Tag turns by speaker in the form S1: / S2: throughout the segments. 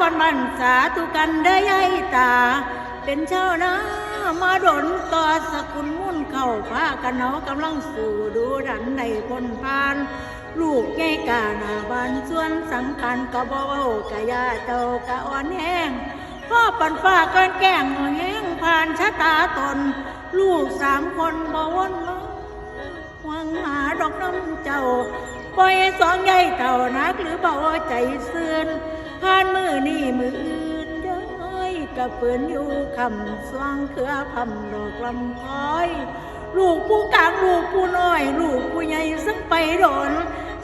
S1: บอนมันสาธุกันได้ยายตา เป็นเช้านามาดนต่อสกุลมุ่นเข้าพากันเนาะกำลังสู่ดูดันในคนพาน ลูกไงกาหน้าบานส่วนสังคัญก็บ่เว้ากะยาเจ้ากะอ่อนแห้งพ่อปันฟ้าเกินแก้งแห้งผ่านชะตาตน ลูกสามคนบ่วนมาหวังหาดอกน้ำเจ้าปล่อยสองใหญ่เต่านักหรือเบาใจซื่น ผ่านมือนี่มืออื่นย้ยกับเปืนอยู่คำสว่างเครือพำดอกลำพ้อย ลูกผู้กลางลูกผู้น้อย ลูกผู้ใหญ่ซึ่งไปโดน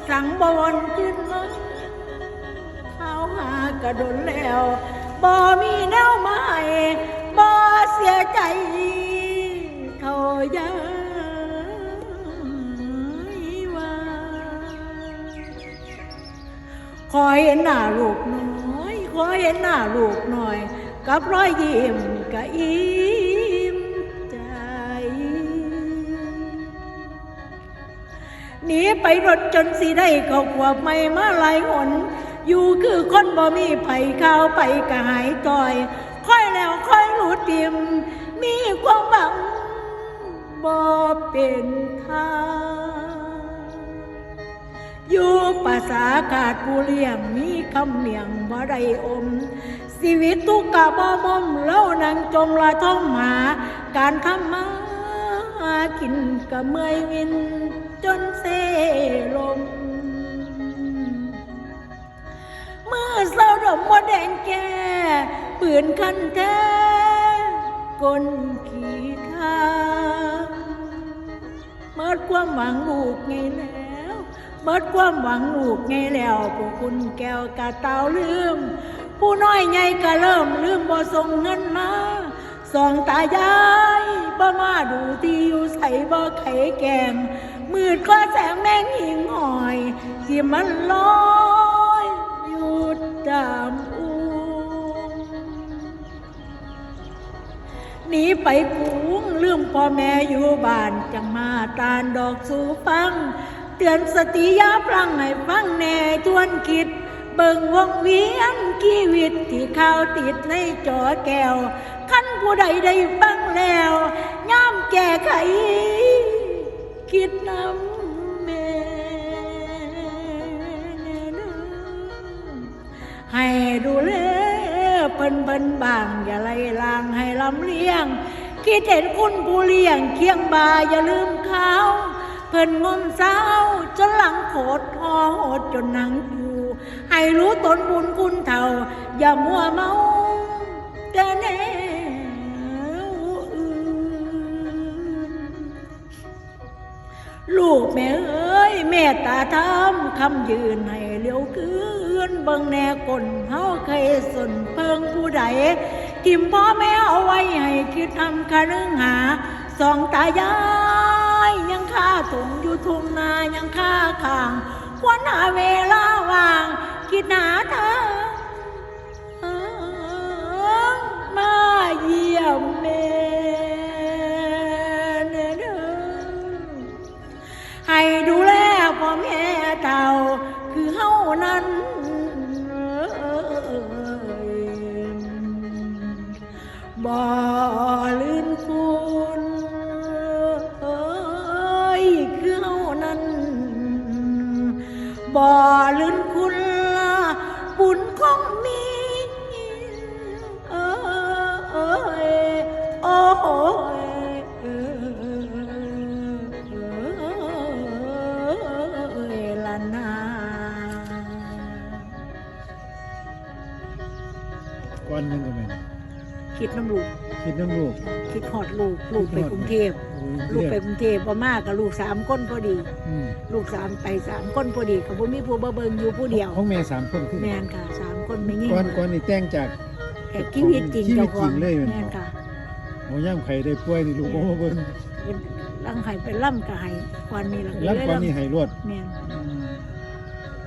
S1: สังบวนขึ้นมาเข้าหากระดนแล้วบ่มีแนวใหม่บ่เสียใจเท่ายายว่าขอเห็นหน้าลูกน้ อยขอเห็นหน้าลูกหน่อย กับรอยยิ้มกะอิ่มใจหนีไปรถจนสีได้เขาขวบไม่มาหลายหน อยู่คือคนบ่มีไผ่ข้าวไปกะหายจอยค่อยแล้วค่อยหลุดติม มีความหวังบ่เป็นทาง ภาษากาดผู้เลี้ยงมีคำเนียงบ่ได้อม ชีวิตทุกกะบ่มอมเล่านังจมละท่องหา การทำมาหากินกะเมื่อยวินจนเซลมเมื่อเศร้าดมมดแดงแก่ปืนคันแท้กลขี่ทาเมิดความหวังลูกไงแล้ว เมิดความหวังลูกไงแล้วพวกคุณแก้วกะเตาลืม ผู้น้อยใหญ่ก็เริ่มลืมบ่ส่งเงินมาสองตายายบ่มาดูที่อยู่ใส่บ่ไข่แกงมืดก็แสงแมงหิงอ่อย ที่มันลอยอยู่ตามอูหนีไปกูงลืมพ่อแม่อยู่บ้านจังมาตานดอกสู่ฟัง เตือนสติยาพลังให้ฟังแน่ทวนคิด เบิ่งวงเวียนชีวิตที่ข่าวติดในจอแก้วขั้นผู้ใดได้ฟังแล้วย่อมแก้ไข คิดน้ำแม่ให้ดูแลเปิ้นเปิ้นบางอย่าไล่ลางให้ลำเลียง คิดเห็นคุณผู้เลี้ยงเคียงบาอย่าลืมเขา เพิ่นงมเศร้าจนหลังโคตรหอโหดจนหนังอยู่ให้รู้ตนบุญคุณเท่า อย่ามัวเมาแต่แน่ลูกแม่เอ้ยแม่ตาทำคำยืนให้เลี้ยวคืนเบิ่งแน่กลเฮาเคยสนเพิงผู้ใดทิมพ่อแม่เอาไว้ให้คิดทำคานึงหาสองตายาย ค่าถุงอยู่ทุ่งนายังค่าข่างควรหาเวลาว่าง คิดหาเธอมาเยี่ย
S2: มแม่ คิดน้ำลูก
S1: คิดหอดลูกลูกไปกรุงเทพ
S2: โอ้ย
S1: ลูกไป
S2: เรีย
S1: กรุงเทพพอมากกับลูกสามคนพอดี
S2: อืม
S1: ลูกสามไปสามคนพอดีกับพ่มีผู้บ่เบิงอยู่ผู้เดียว
S2: ของแม่สามคนคือ
S1: แมนค่ะสามคนไม่ยิ่ง
S2: ก้อนก้อนนี่แต่งจาก
S1: แต่ชีวิตจริง
S2: ชีวิ
S1: เจ้า
S2: ต
S1: ข
S2: จริ
S1: อง
S2: งเลยแม่น
S1: แมนค่ะ
S2: หมย่ำไข่ได้ป่วยนี่ลูกบ่มาเบิ่ง
S1: เป็นร่างไห้เป็นล่ำกะไห้ควันนี่หลัง
S2: รับก้อนนี่ให้รวด
S1: แมน
S2: อืม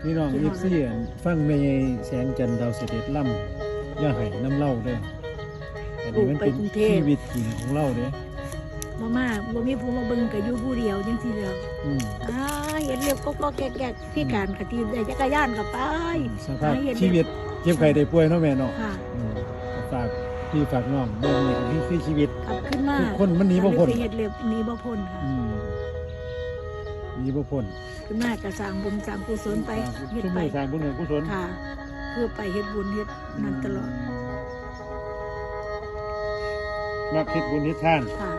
S2: พี่น้อง
S1: พี่น้
S2: ยิ
S1: อง
S2: บซี่อั่นฟังแม่ใหญ่แสงจันทร์ดาวเสด็จล่ำอย่าให้น้ำเล่าเด้อ อันนี้มันเป็นชีวิตจริงของเราเด้อ
S1: บ่มากบ่มีผู้มาเบิงกับอยู่ผู้เดียวจังซี่เดียว
S2: อืม
S1: อ่าเห็นเรียกก็ก็แก่ๆพี่การกะทีได้จักรยานกับไป
S2: สภาพ
S1: หเห็น
S2: ชีวิตเจ็บไข้ได้ป่วยเนาะแม่เนาะ
S1: ค่ะ
S2: อืมฝากพี่ฝากน้องเบิ่งนี่นี่คือชีวิต
S1: กลับขึ้นมา
S2: ทุกคนมันหนีบ่พ้น
S1: ก็เลยไปเฮ็ดเล็บหนีบ่พ้นค่ะ
S2: อืมมีบ่พ้น
S1: ขึ้นมาก็สร้างบุญสร้างกุศลไปเฮ็ด
S2: ทุก
S1: ไป
S2: มื้อสร้างบุญเฮ็ดกุศล
S1: ค่ะ เพื่อไปเฮ็ดบุญเฮ็ดนั่นตลอด
S2: มักเฮ็ดบุญเฮ็ดทาน
S1: ค่ะ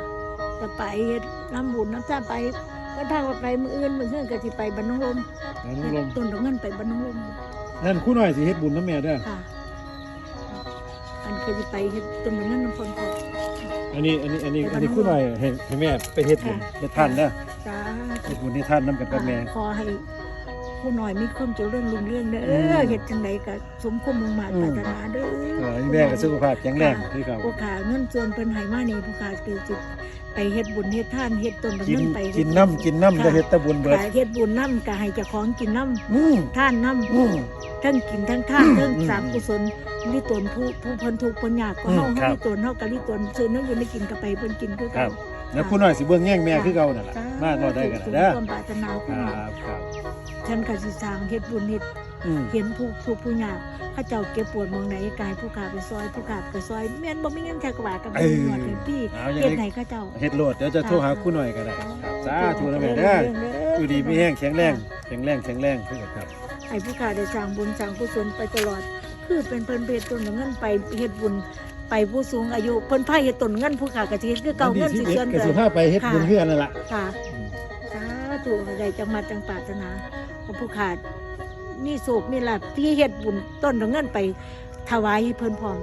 S1: จะไปเฮ็ดน้ำบุญน้ำตาไป ก็ทางว่าไปมื้ออื่นมื้ออื่นก็สิไปบรรนงลม
S2: แล้วน้องลม
S1: ต้นดอกเงินไปบรรนงลม
S2: นั่นครู่น้อยสิเฮ็ดบุญนํแม่เด้อ
S1: ค่ะ อันเคยสิไปเฮ็ดต้นดอกเงินน้ำคนพอ
S2: อันนี้อันนี้อันนี้อันนี้ครู่น้อยให้ให้แม่ไปเฮ็ดบุญ
S1: ค่ะ
S2: เฮ็ดทานเด้อ
S1: จ้า
S2: เฮ็ดบุญเฮ็ดทานนํกันกับแม่
S1: ขอให้ ผู้น้อยมีความเจริญรุ่งเรืองเด้
S2: อืม
S1: อเฮ็ดจังไดก็สมความมุ่งมั่น
S2: อืม
S1: ปรารถนาเด้อ
S2: เออแม่ก็สุขภาพแข็งแรงคือเก่า
S1: ผู้ขาเงินส่วนเพิ่นให้มานี่ผู้ขาคือสิไปเฮ็ดบุญเฮ็ดทานเฮ็ดต้นดอก
S2: กิน
S1: เงินไป
S2: กินน้ำกินน้ำจะเฮ็ดแตะบุญเบิด
S1: ค่ะเฮ็ดบุญน้ำก็ให้เจ้าของกินน้
S2: อืมำ
S1: ทานน้ำ
S2: อืม
S1: ทั้งกินทั้งทานทั้ง
S2: อืม
S1: สามกุศลลิตนผู้ผู้เพิ่นทุกข์เพิ่นยากก็
S2: อืม
S1: เฮา
S2: ครั
S1: เฮา
S2: บ
S1: ลิตนเฮาก็ลิตนซื้อน้ำอยู่ในกินก็ไปเพิ่นกินคือ
S2: ครั
S1: เก่า
S2: บแล้วครู่น้อยสิเบิ่งแย่งแม่คือเก่านั่นล่ะ
S1: จ้
S2: มาต่อได้กัน
S1: สม
S2: เด้อ
S1: ความปรารถนา
S2: ค
S1: ผู้
S2: รั
S1: น้อย
S2: บครับ
S1: ฉันก็สิสร้างเฮ็ดบุญเฮ็ด
S2: อืม
S1: เห็นผู้ผู้ผู้ยากเขาเจ้าเก็บปวดหมองไหนกายผู้ขาไปซอยผู้ขาไปซอยแม่นบ่มีเงินจักบาทกับบ่มีหนวดให้พี่
S2: เอาอย่าง
S1: เฮ็ด
S2: นี้
S1: ให้เขาเจ้า
S2: เฮ็ดโลดเดี๋ยวจะโทรหาครู่น้อยก็ได้ครับสาธุนะแม่เด้ออยู่ดีมีแห้งแข็งแรงแข็งแรงแข็งแรงคือกันครับ
S1: ให้ผู้ขาได้สร้างบุญสร้างกุศลไปตลอด คือเป็นเพิ่นเฮ็ดต้นเงินไปเฮ็ดบุญไปผู้สูงอายุเพิ่นพาเฮ็ดต้นเงินผู้ขาก็สิเฮ็ดคือเก่าเงินสิ
S2: วั
S1: เชิญ
S2: ที่11ก็
S1: เกิ
S2: สิ
S1: น
S2: พาไปเฮ็ดบุญเฮือนนั่นล่ะ
S1: ค่ะ
S2: อืม
S1: สาธุได้จังมาจังปรารถนา ของผู้ขามีโศกมีลาภที่เฮ็ดบุญต้นเงินไปถวายให้เพิ่นพร้อม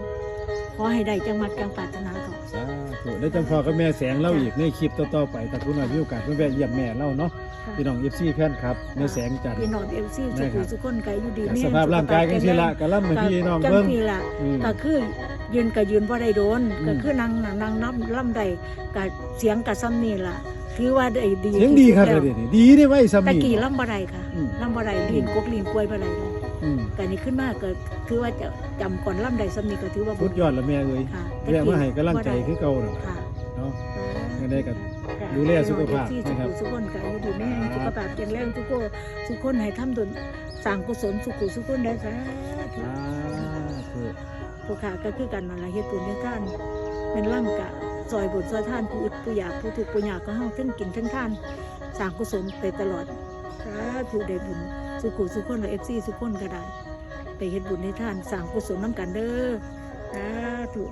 S1: ขอให้ได้จังมาจังปรารถนาเขา
S2: สาธุแล้วจังพอกับแม่แสงเล่าอีกในคลิปต่อๆไปถ้าคุณน้อยมีโอกาสเพิ่นแวะเยี่ยมแม่เล่าเนาะ
S1: ค่ะ
S2: พี่น้อง FC แฟนครับแม่แสงจันทร์
S1: พี่น้องเอลซี่
S2: ได้
S1: สุ
S2: ครั
S1: ขุ
S2: บ
S1: สุขคนไกอยู่ดี
S2: จาก
S1: แม่
S2: สภาพร่างกายกันสิละก็ล่ำให้พี่น้องเบิ่ง
S1: จังพี่ละ
S2: อืม
S1: ก็คือยืนก็ยืนบ่ได้โดน
S2: อืม
S1: ก็คือนั่งน่ะนั่งน้ำล่ำใดก็เสียงก็ซ้ำนี่ล่ะ ถือว่าได้ดี
S2: เสียงดีครับ
S1: ที่
S2: เล
S1: สุ
S2: ย
S1: แล้ว
S2: นี่ดีได้ไว้ซ้ำ
S1: ตะ
S2: นี่
S1: กี้ล่ำบ่ได้ค่ะ
S2: อืม
S1: ล่ำบ่ได้ลีนกกลีนกล้วยบ่ได้เลย
S2: อืม
S1: ก็นี่ขึ้นมาก็ถือว่าจะจำก่อนล่ำใดซ้ำนี่ก็ถือว่า
S2: สุดยอดแล้วแม่เอ้ย
S1: ค่ะ
S2: แวะมาให้กำลังใจคือเก่านั่นล่ะ
S1: ค่ะ
S2: เนาะ ก็ได้กับดูแลสุขภาพ
S1: ที่สุ
S2: นะครับ
S1: ขุสุขคนก็อยู่ดีแม่สุขภาพแข็งแรงทุกคนทุกคนให้ทำดนสร้างกุศลสุขุสุขคนได้สาธุ
S2: สาธุ
S1: ผู้ขาก็คือกันนั่นล่ะเฮ็ดบุญเฮ็ดทานเป็นร่ำกะ ซอยบุญซอยท่านผู้อึดผู้อยากผู้ถูกผู้ยากก็เฮาทั้งกินทั้งท่านสร้างกุศลไปตลอดสาธุได้บุญสุขุสุขคนเอฟซีสุขคนก็ได้ ไปเฮ็ดบุญให้ท่านสร้างกุศลน้ำกันเด้อสาธุ